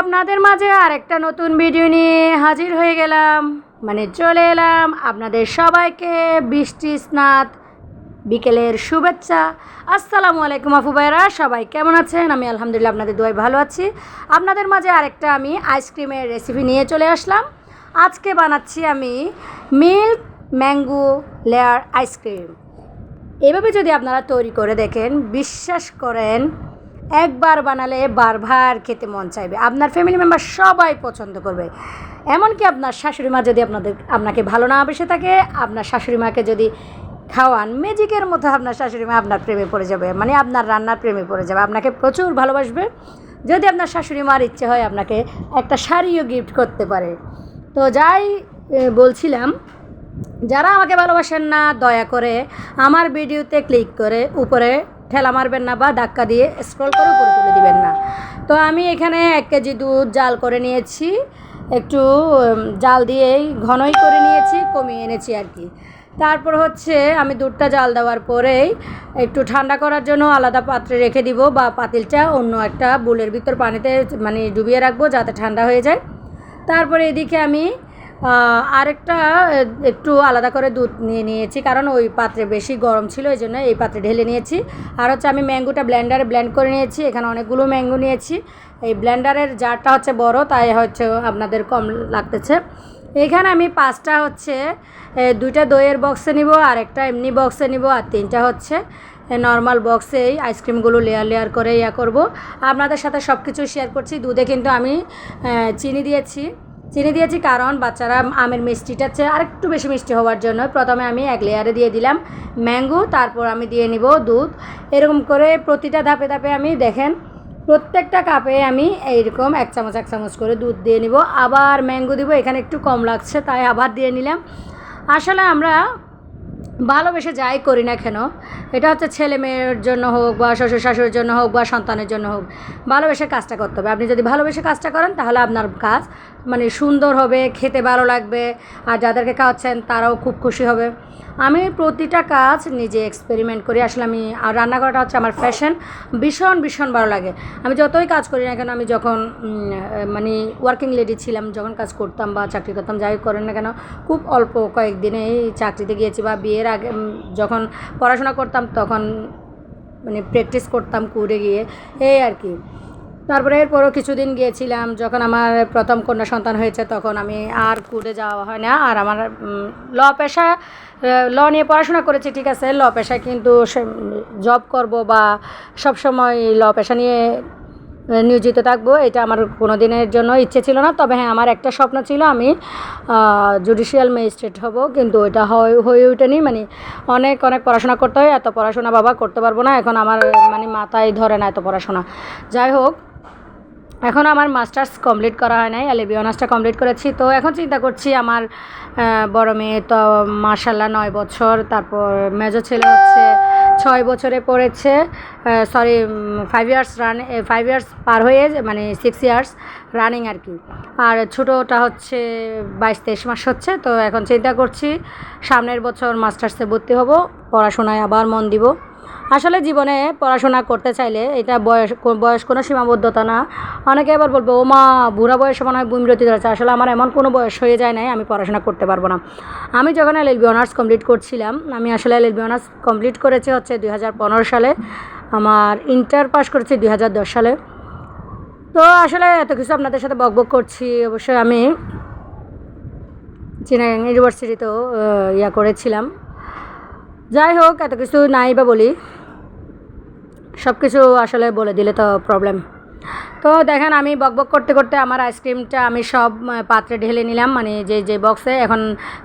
আপনাদের মাঝে আরেকটা নতুন ভিডিও নিয়ে হাজির হয়ে গেলাম। মানে চলে এলাম আপনাদের সবাইকে বৃষ্টি স্নাত বিকেলের শুভেচ্ছা। আসসালামু আলাইকুম আফু ভাইরা সবাই কেমন আছেন? আমি আলহামদুলিল্লাহ আপনাদের দোয়াই ভালো আছি। আপনাদের মাঝে আরেকটা আমি আইসক্রিমের রেসিপি নিয়ে চলে আসলাম। আজকে বানাচ্ছি আমি মিল্ক ম্যাঙ্গো লেয়ার আইসক্রিম এভাবে যদি আপনারা তৈরি করে দেখেন, বিশ্বাস করেন একবার বানালে বারবার খেতে মন চাইবে। আপনার ফ্যামিলি মেম্বার সবাই পছন্দ করবে। এমনকি আপনার শাশুড়ি মা যদি আপনাদের, আপনাকে ভালো না বেসে থাকে, আপনার শাশুড়ি মাকে যদি খাওয়ান ম্যাজিকের মতো আপনার শাশুড়ি মা আপনার প্রেমে পড়ে যাবে। মানে আপনার রান্নার প্রেমে পড়ে যাবে। আপনাকে প্রচুর ভালোবাসবে। যদি আপনার শাশুড়ি মার ইচ্ছে হয় আপনাকে একটা শাড়িও গিফট করতে পারে। তো যাই বলছিলাম, যারা আমাকে ভালোবাসেন না, দয়া করে আমার ভিডিওতে ক্লিক করে উপরে ঠেলা মারবেন না বা ধাক্কা দিয়ে স্ক্রল করে উপরে তুলে দিবেন না। তো আমি এখানে এক কেজি দুধ জাল করে নিয়েছি, একটু জাল দিয়েই ঘনই করে নিয়েছি, কমিয়ে এনেছি আর কি। তারপর হচ্ছে আমি দুধটা জাল দেওয়ার পরেই একটু ঠান্ডা করার জন্য আলাদা পাত্রে রেখে দিব বা পাতিলটা অন্য একটা বুলের ভিতর পানিতে মানে ডুবিয়ে রাখব যাতে ঠান্ডা হয়ে যায়। তারপরে এদিকে আমি আরেকটা একটু আলাদা করে দুধ নিয়ে নিয়েছি, কারণ ওই পাত্রে বেশি গরম ছিল, এই জন্য এই পাত্রে ঢেলে নিয়েছি। আর হচ্ছে আমি ম্যাঙ্গোটা ব্ল্যান্ডারে ব্ল্যান্ড করে নিয়েছি, এখানে অনেকগুলো ম্যাঙ্গো নিয়েছি। এই ব্ল্যান্ডারের জারটা হচ্ছে বড়, তাই হচ্ছে আপনাদের কম লাগতেছে। এখানে আমি পাঁচটা হচ্ছে দুইটা দইয়ের বক্সে নিব, আর একটা এমনি বক্সে নিব, আর তিনটা হচ্ছে নর্মাল বক্সেই আইসক্রিমগুলো লেয়ার লেয়ার করে ইয়া করব। আপনাদের সাথে সব কিছু শেয়ার করছি, দুধে কিন্তু আমি চিনি দিয়েছি। চিনি দিয়েছি কারণ বাচ্চারা আমের মিষ্টিটা চেয়ে আরেকটু বেশি মিষ্টি হওয়ার জন্য। প্রথমে আমি এক লেয়ারে দিয়ে দিলাম ম্যাঙ্গো, তারপর আমি দিয়ে নিব দুধ। এরকম করে প্রতিটা ধাপে ধাপে আমি দেখেন, প্রত্যেকটা কাপে আমি এইরকম এক চামচ এক চামচ করে দুধ দিয়ে নিব। আবার ম্যাঙ্গো দিব, এখানে একটু কম লাগছে, তাই আবার দিয়ে নিলাম। আসলে আমরা ভালোবেসে যাই করি না কেন, এটা হচ্ছে ছেলে মেয়ের জন্য হোক বা শ্বশুর শাশুড়ির জন্য হোক বা সন্তানের জন্য হোক, ভালোবেসে কাজটা করতে হবে। আপনি যদি ভালোবেসে কাজটা করেন, তাহলে আপনার কাজ মানে সুন্দর হবে, খেতে ভালো লাগবে, আর যাদেরকে খাওয়াচ্ছেন তারাও খুব খুশি হবে। আমি প্রতিটা কাজ নিজে এক্সপেরিমেন্ট করি। আসলে আমি, আর রান্না করাটা হচ্ছে আমার ফ্যাশন ভীষণ ভীষণ ভালো লাগে। আমি যতই কাজ করি না কেন, আমি যখন মানে ওয়ার্কিং লেডি ছিলাম, যখন কাজ করতাম বা চাকরি করতাম, যাই করেন না কেন, খুব অল্প কয়েকদিনেই চাকরিতে গিয়েছি বা বিয়ের আগে যখন পড়াশোনা করতাম, তখন মানে প্র্যাকটিস করতাম কুড়ে গিয়ে, এই আর কি। তারপরে এরপরও কিছুদিন গিয়েছিলাম, যখন আমার প্রথম কন্যা সন্তান হয়েছে তখন আমি আর কুড়ে যাওয়া হয় না। আর আমার ল পেশা ল নিয়ে পড়াশোনা করেছি, ঠিক আছে, ল পেশায় কিন্তু জব করব বা সবসময় ল পেশা নিয়ে নিয়োজিত থাকব, এটা আমার কোনো দিনের জন্য ইচ্ছে ছিল না। তবে হ্যাঁ আমার একটা স্বপ্ন ছিল আমি জুডিশিয়াল ম্যাজিস্ট্রেট হব, কিন্তু এটা হয়- হয়ে ওঠেনি। মানে অনেক অনেক পড়াশোনা করতে হয়, এত পড়াশোনা বাবা করতে পারব না। এখন আমার মানে মাথায় ধরে না এত পড়াশোনা। যাই হোক এখন আমার মাস্টার্স কমপ্লিট করা হয় নাই এলএবি অনার্সটা কমপ্লিট করেছি। তো এখন চিন্তা করছি আমার বড় মেয়ে তো মার্শাল্লাহ নয় বছর, তারপর মেজো ছেলে হচ্ছে ছয় বছরে পড়েছে sorry five years run five years পার হয়ে মানে সিক্স ইয়ার্স রানিং আর কি। আর ছোটোটা হচ্ছে বাইশ তেইশ মাস হচ্ছে, তো এখন চিন্তা করছি সামনের বছর মাস্টার্সে ভর্তি হব, পড়াশোনায় আবার মন দিব। আসলে জীবনে পড়াশোনা করতে চাইলে এটা বয়স বয়স কোনো সীমাবদ্ধতা না। অনেকে এবার বলবে, ও মা, বুড়া বয়সে মনে হয় বুমিরতি ধরেছে। আসলে আমার এমন কোনো বয়স হয়ে যায় নাই, আমি পড়াশোনা করতে পারব না। আমি যখন এল এলবি অনার্স কমপ্লিট করছিলাম, আমি আসলে এল এলবি অনার্স কমপ্লিট করেছি হচ্ছে দু হাজার পনেরো সালে। আমার ইন্টার পাস করেছি দু হাজার দশ সালে। তো আসলে এত কিছু আপনাদের সাথে বকবক করছি। অবশ্যই আমি চিনাগাং ইউনিভার্সিটিতেও ইয়া করেছিলাম। যাই হোক, এত কিছু নাই বা বলি। সব কিছু আসলে বলে দিলে তো প্রবলেম তো দেখেন আমি বকবক করতে করতে আমার আইসক্রিমটা আমি সব পাত্রে ঢেলে নিলাম। মানে যে যে বক্সে এখন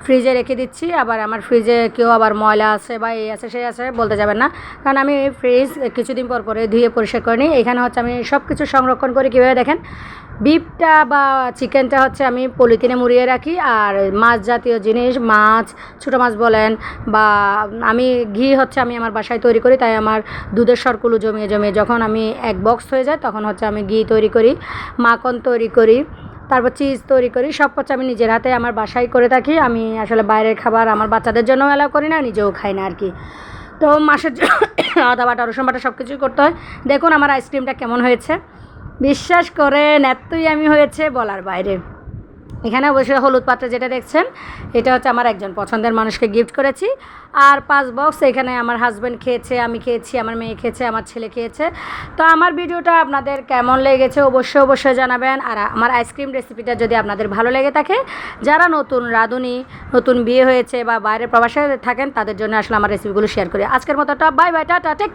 ফ্রিজে রেখে দিচ্ছি। আবার আমার ফ্রিজে কেউ আবার ময়লা আছে বা এই আছে, সেই আছে বলতে যাবেন না। কারণ আমি ফ্রিজ কিছুদিন পর পরে ধুয়ে পরিষ্কার করে নিই। এখানে হচ্ছে আমি সব কিছু সংরক্ষণ করি কীভাবে দেখেন? বিফটা বা চিকেনটা হচ্ছে আমি পলিথিনে মুড়িয়ে রাখি। আর মাছ জাতীয় জিনিস, মাছ, ছোটো মাছ বলেন বা আমি ঘি হচ্ছে আমি আমার বাসায় তৈরি করি। তাই আমার দুধের সরকুলো জমিয়ে জমিয়ে যখন আমি এক বক্স হয়ে যায়, তখন হচ্ছে আমি ঘি তৈরি করি, মাখন তৈরি করি, তারপর চিজ তৈরি করি, সব কিছু আমি নিজের হাতে আমার বাসায় করে থাকি। আমি আসলে বাইরের খাবার আমার বাচ্চাদের জন্য অ্যালাউ করি না, নিজেও খাই না আর কি তো মাসের আদা বাটা, রসুন বাটা সব কিছুই করতে হয়। দেখুন আমার আইসক্রিমটা কেমন হয়েছে। বিশ্বাস করে এতই আমি হয়েছে বলার বাইরে। এখানে অবশ্যই হলুদ পাত্র যেটা দেখছেন, এটা হচ্ছে আমার একজন পছন্দের মানুষকে গিফট করেছি। আর পাঁচ বক্স এখানে আমার হাজব্যান্ড খেয়েছে, আমি খেয়েছি, আমার মেয়ে খেয়েছে, আমার ছেলে খেয়েছে। তো আমার ভিডিওটা আপনাদের কেমন লেগেছে অবশ্যই অবশ্যই জানাবেন। আর আমার আইসক্রিম রেসিপিটা যদি আপনাদের ভালো লেগে থাকে, যারা নতুন রাঁধুনি, নতুন বিয়ে হয়েছে বা বাইরে প্রবাসে থাকেন, তাদের জন্য আসলে আমার রেসিপিগুলো শেয়ার করি। আজকের মতো বাই বাই টাটা টেক